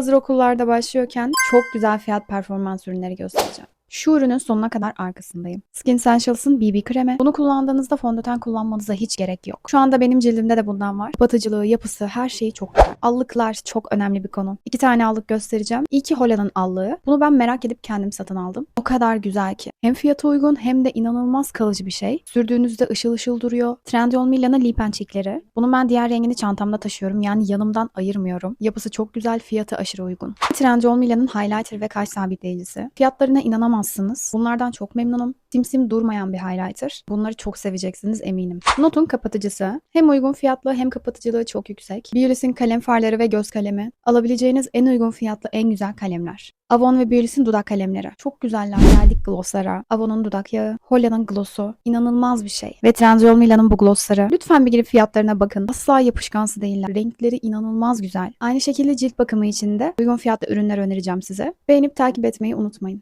Hazır okullarda başlıyorken çok güzel fiyat performans ürünleri göstereceğim. Şu ürünün sonuna kadar arkasındayım. Skin Essentials'ın BB kremi. Bunu kullandığınızda fondöten kullanmanıza hiç gerek yok. Şu anda benim cildimde de bundan var. Batıcılığı, yapısı, her şeyi çok güzel. Allıklar çok önemli bir konu. İki tane allık göstereceğim. İlki Holland'ın allığı. Bunu ben merak edip kendim satın aldım. O kadar güzel ki. Hem fiyatı uygun hem de inanılmaz kalıcı bir şey. Sürdüğünüzde ışıl ışıl duruyor. Trendyol Mila'nın lip cheekleri. Bunu ben diğer rengini çantamda taşıyorum. Yani yanımdan ayırmıyorum. Yapısı çok güzel, fiyatı aşırı uygun. Trendyol Mila'nın highlighter ve kaş sabitleyicisi. Fiyatlarına inanamazsınız. Bunlardan çok memnunum. Simsim durmayan bir highlighter. Bunları çok seveceksiniz eminim. Notun kapatıcısı. Hem uygun fiyatlı hem kapatıcılığı çok yüksek. Biolis'in kalem farları ve göz kalemi. Alabileceğiniz en uygun fiyatlı en güzel kalemler. Avon ve Biolis'in dudak kalemleri. Çok güzeller. Geldik glosslara. Avon'un dudak yağı. Holla'nın glossu. İnanılmaz bir şey. Ve Trendyol Mila'nın bu glossları. Lütfen bir girip fiyatlarına bakın. Asla yapışkansı değiller. Renkleri inanılmaz güzel. Aynı şekilde cilt bakımı için de uygun fiyatlı ürünler önereceğim size. Beğenip takip etmeyi unutmayın.